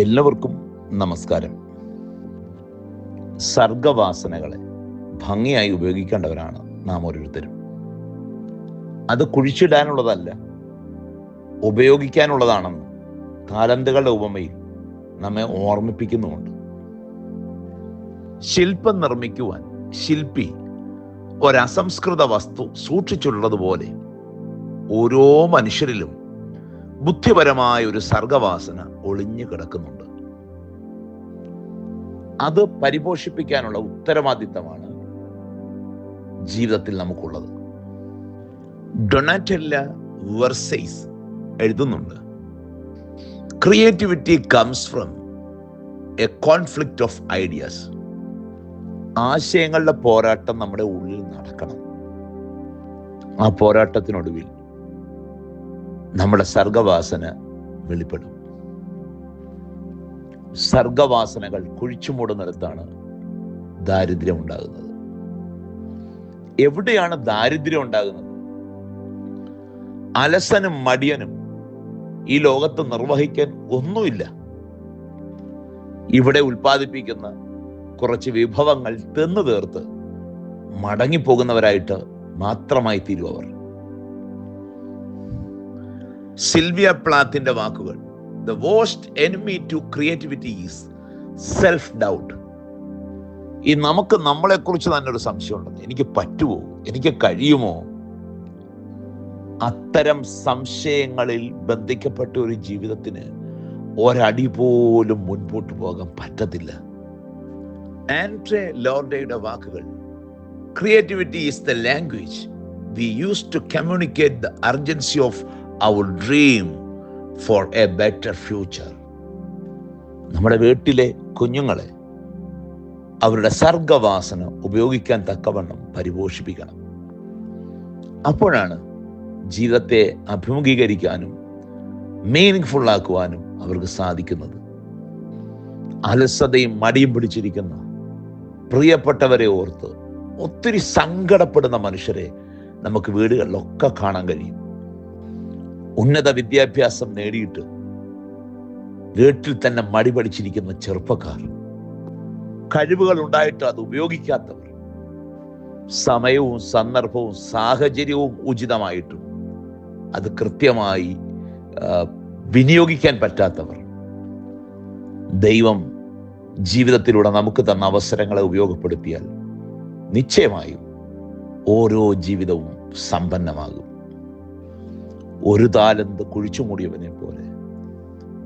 എല്ലാവർക്കും നമസ്കാരം. സർഗവാസനകളെ ഭംഗിയായി ഉപയോഗിക്കേണ്ടവരാണ് നാം ഓരോരുത്തരും. അത് കുഴിച്ചിടാനുള്ളതല്ല ഉപയോഗിക്കാനുള്ളതാണെന്ന് താലന്തുകളുടെ ഉപമയിൽ നമ്മെ ഓർമ്മിപ്പിക്കുന്നുമുണ്ട്. ശില്പം നിർമ്മിക്കുവാൻ ശില്പി ഒരസംസ്കൃത വസ്തു സൂക്ഷിച്ചുള്ളതുപോലെ ഓരോ മനുഷ്യരിലും ബുദ്ധിപരമായ ഒരു സർഗവാസന ഒളിഞ്ഞു കിടക്കുന്നുണ്ട്. അത് പരിപോഷിപ്പിക്കാനുള്ള ഉത്തരവാദിത്തമാണ് ജീവിതത്തിൽ നമുക്കുള്ളത്. ഡൊണാറ്റെല്ല വെർസൈസ് എഴുതുന്നുണ്ട്. Creativity comes from a conflict of ideas ആശയങ്ങളുടെ പോരാട്ടം നമ്മുടെ ഉള്ളിൽ നടക്കണം. ആ പോരാട്ടത്തിനൊടുവിൽ നമ്മുടെ സർഗവാസന വെളിപ്പെടും. സർഗവാസനകൾ കുഴിച്ചുമൂടുന്നിടത്താണ് ദാരിദ്ര്യം ഉണ്ടാകുന്നത്. എവിടെയാണ് ദാരിദ്ര്യം ഉണ്ടാകുന്നത്? അലസനും മടിയനും ഈ ലോകത്ത് നിർവഹിക്കാൻ ഒന്നുമില്ല. ഇവിടെ ഉൽപ്പാദിപ്പിക്കുന്ന കുറച്ച് വിഭവങ്ങൾ തിന്നു തീർത്ത് മടങ്ങിപ്പോകുന്നവരായിട്ട് മാത്രമായി തീരും അവർ സിൽവിയ പ്ലാത്തിന്റെ വാക്കുകൾ. The worst enemy to creativity is self doubt ഈ നമുക്ക് നമ്മളെ കുറിച്ച് തന്നെ ഒരു സംശയമുണ്ട് എനിക്ക് പറ്റുമോ എനിക്ക് കഴിയുമോ? അത്തരം സംശയങ്ങളിൽ ബന്ധിക്കപ്പെട്ട ഒരു ജീവിതത്തിന് ഒരടി പോലും മുൻപോട്ട് പോകാൻ പറ്റത്തില്ല. ആൻഡ്രേ ലോർഡയുടെ വാക്കുകൾ creativity is the language we use to communicate the urgency of our dream for a better future നമ്മുടെ വീട്ടിലെ കുഞ്ഞുങ്ങളെ അവരുടെ സർഗവാസന ഉപയോഗിക്കാൻ തക്കവണ്ണം പരിപോഷിപ്പിക്കണം. അപ്പോഴാണ് ജീവിതത്തെ അഭിമുഖീകരിക്കാനും മീനിങ് ആക്കുവാനും അവർക്ക് സാധിക്കുന്നത്. അലസതയും മടിയും പിടിച്ചിരിക്കുന്ന പ്രിയപ്പെട്ടവരെ ഓർത്ത് ഒത്തിരി സങ്കടപ്പെടുന്ന മനുഷ്യരെ നമുക്ക് വീടുകളിലൊക്കെ കാണാൻ കഴിയും. ഉന്നത വിദ്യാഭ്യാസം നേടിയിട്ട് വീട്ടിൽ തന്നെ മടി പഠിച്ചിരിക്കുന്ന ചെറുപ്പക്കാർ കഴിവുകൾ ഉണ്ടായിട്ട് അത് ഉപയോഗിക്കാത്തവർ. സമയവും സന്ദർഭവും സാഹചര്യവും ഉചിതമായിട്ടും അത് കൃത്യമായി വിനിയോഗിക്കാൻ പറ്റാത്തവർ. ദൈവം ജീവിതത്തിലൂടെ നമുക്ക് തന്ന അവസരങ്ങളെ ഉപയോഗപ്പെടുത്തിയാൽ നിശ്ചയമായും ഓരോ ജീവിതവും സമ്പന്നമാകും. ഒരു താലന്ത് കുഴിച്ചു മൂടിയവനെ പോലെ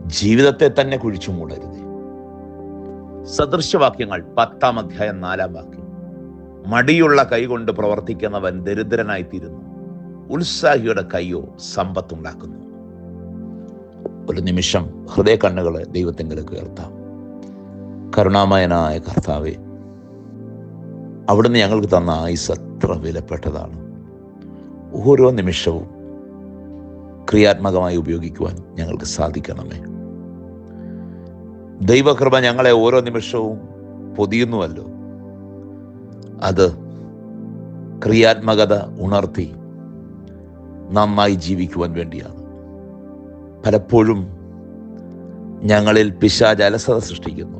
ജീവിതത്തെ തന്നെ കുഴിച്ചു മൂടരുത്. സദൃശവാക്യങ്ങൾ പത്താം അധ്യായം നാലാം വാക്യം. മടിയുള്ള കൈകൊണ്ട് പ്രവർത്തിക്കുന്നവൻ ദരിദ്രനായിത്തീരുന്നു. ഉത്സാഹിയുടെ കൈയോ സമ്പത്തുണ്ടാക്കുന്നു. ഒരു നിമിഷം ഹൃദയ കണ്ണുകളെ ദൈവത്തെങ്കിലേക്ക് ഉയർത്താം. കരുണാമയനായ കർത്താവെ അവിടുന്ന് ഞങ്ങൾക്ക് തന്ന ആയുസ് അത്ര വിലപ്പെട്ടതാണ്. ഓരോ നിമിഷവും ക്രിയാത്മകമായി ഉപയോഗിക്കുവാൻ ഞങ്ങൾക്ക് സാധിക്കണമേ. ദൈവകൃപ ഞങ്ങളെ ഓരോ നിമിഷവും പൊതിയുന്നുവല്ലോ. അത് ക്രിയാത്മകത ഉണർത്തി നന്നായി ജീവിക്കുവാൻ വേണ്ടിയാണ്. പലപ്പോഴും ഞങ്ങളിൽ പിശാജ് അലസത സൃഷ്ടിക്കുന്നു.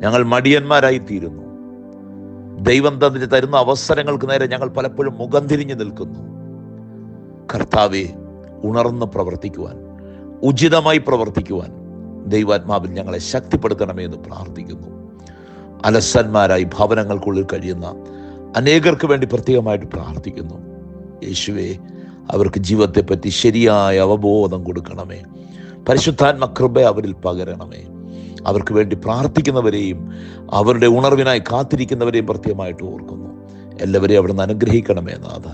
ഞങ്ങൾ മടിയന്മാരായി തീരുന്നു ദൈവം തന്നിട്ട് തരുന്ന അവസരങ്ങൾക്ക് നേരെ ഞങ്ങൾ പലപ്പോഴും മുഖം തിരിഞ്ഞു നിൽക്കുന്നു. കർത്താവെ ഉണർന്ന് പ്രവർത്തിക്കുവാൻ ഉചിതമായി പ്രവർത്തിക്കുവാൻ ദൈവാത്മാവിൽ ഞങ്ങളെ ശക്തിപ്പെടുത്തണമേ എന്ന് പ്രാർത്ഥിക്കുന്നു. അലസന്മാരായി ഭവനങ്ങൾക്കുള്ളിൽ കഴിയുന്ന അനേകർക്ക് വേണ്ടി പ്രത്യേകമായിട്ട് പ്രാർത്ഥിക്കുന്നു. യേശുവെ അവർക്ക് ജീവിതത്തെ ജീവിതത്തെപ്പറ്റി ശരിയായ അവബോധം കൊടുക്കണമേ. പരിശുദ്ധാത്മ കൃപ അവരിൽ പകരണമേ. അവർക്ക് വേണ്ടി പ്രാർത്ഥിക്കുന്നവരെയും അവരുടെ ഉണർവിനായി കാത്തിരിക്കുന്നവരെയും പ്രത്യേകമായിട്ട് ഓർക്കുന്നു. എല്ലാവരെയും അവിടുന്ന് അനുഗ്രഹിക്കണമേ നാഥ.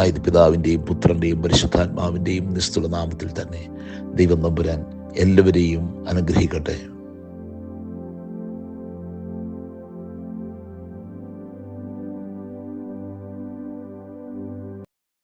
ആയത് പിതാവിന്റെയും പുത്രന്റെയും പരിശുദ്ധാത്മാവിന്റെയും നിസ്തുല നാമത്തിൽ തന്നെ ദൈവം നമ്പുരാൻ എല്ലാവരെയും അനുഗ്രഹിക്കട്ടെ.